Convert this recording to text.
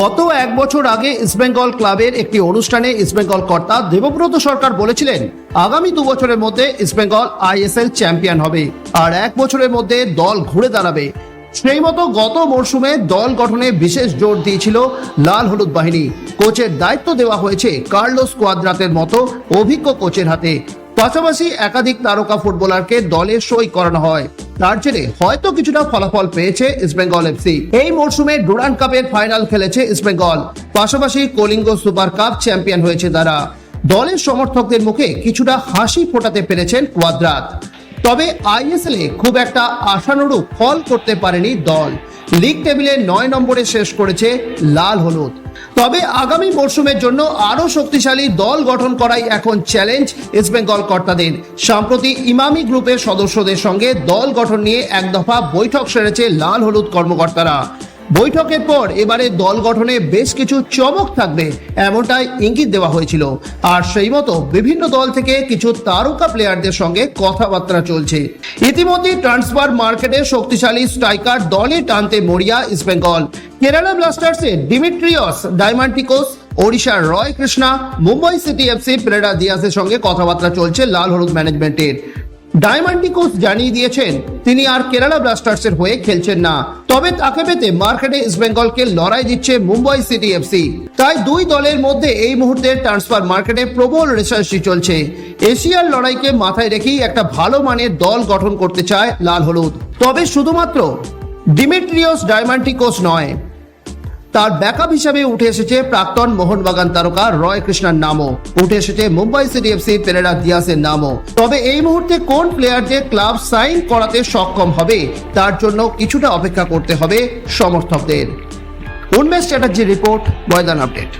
গত এক বছর আগে ইস্টবেঙ্গল ক্লাবের একটি অনুষ্ঠানে ইস্টবেঙ্গল কর্তা দেবব্রত সরকার বলেছিলেন, আগামী দু বছরের মধ্যে ইস্টবেঙ্গল আইএসএল চ্যাম্পিয়ন হবে আর এক বছরের মধ্যে দল ঘুরে দাঁড়াবে। সেই মতো গত মরশুমে দল গঠনে বিশেষ জোর দিয়েছিল লাল হলুদ বাহিনী। কোচের দায়িত্ব দেওয়া হয়েছে কার্লোস কোয়াদ্রাতের মতো অভিজ্ঞ কোচের হাতে। পাশাপাশি একাধিক তারকা ফুটবলারকে দলে সই করানো হয়। তার জেরে হয়তো কিছুটা ফলাফল পেয়েছে ইস্টবেঙ্গল এফসি এই মরশুমে ডুরান্ড কাপের ফাইনাল খেলেছে ইস্টবেঙ্গল পাশাপাশি কলিঙ্গ সুপার কাপ চ্যাম্পিয়ন হয়েছে তারা। দলের সমর্থকদের মুখে কিছুটা হাসি ফোটাতে পেরেছেন কোয়াদ্রাত। তবে আইএসএল এ খুব একটা আশানুরূপ ফল করতে পারেনি দল। লিগ টেবিলে নয় নম্বরে শেষ করেছে লাল হলুদ। তবে আগামী মরশুমের জন্য আরও শক্তিশালী দল গঠন করাই এখন চ্যালেঞ্জ ইস্টবেঙ্গল কর্তাদের। সম্প্রতি ইমামি গ্রুপের সদস্যদের সঙ্গে দল গঠন নিয়ে এক দফা বৈঠক সেরেছে লাল হলুদ কর্মকর্তারা। বৈঠকের পর এবারে দল গঠনে বেশ কিছু চমক থাকবে, এমনটাই ইঙ্গিত দেওয়া হয়েছিল। আর সেই মতো বিভিন্ন দল থেকে কিছু তারকা প্লেয়ারদের সঙ্গে কথাবার্তা চলছে। ইতিমধ্যে ট্রান্সফার মার্কেটে শক্তিশালী স্ট্রাইকার দলে টানতে মরিয়া ইস্টবেঙ্গল কেরালা ব্লাস্টার্সে ডিমিট্রিয়স ডায়মান্টিকোস ওড়িশার Roy Krishna Mumbai city FC Pereyra দিয়াসের সঙ্গে কথাবার্তা চলছে লাল হলুদ ম্যানেজমেন্টের। ডায়মান্টিকোস জানিয়ে দিয়েছেন, তিনি আর কেরালা ব্লাস্টার্সের হয়ে খেলছেন না। তবে তাকে পেতে মার্কেটে ইস্ট ইস্টবেঙ্গলকে লড়াই দিচ্ছে মুম্বাই সিটি এফসি তাই দুই দলের মধ্যে এই মুহূর্তে ট্রান্সফার মার্কেটে প্রবল রেসার্চি চলছে। এশিয়ার লড়াইকে মাথায় রেখেই একটা ভালো মানের দল গঠন করতে চায় লাল হলুদ। তবে শুধুমাত্র ডিমিট্রিয়স ডায়মান্টিকোস নয় তার ব্যাকআপ হিসাবে উঠে এসেছে প্রাক্তন মোহনবাগান তারকা রয় কৃষ্ণার নামও। উঠে এসেছে মুম্বাই সিটি এফসি পেরেরা দিয়াসের নামও। তবে এই মুহূর্তে কোন প্লেয়ারদের ক্লাব সাইন করাতে সক্ষম হবে, তার জন্য কিছুটা অপেক্ষা করতে হবে সমর্থকদের। উন্মেষ চ্যাটার্জির রিপোর্ট, ময়দান আপডেট।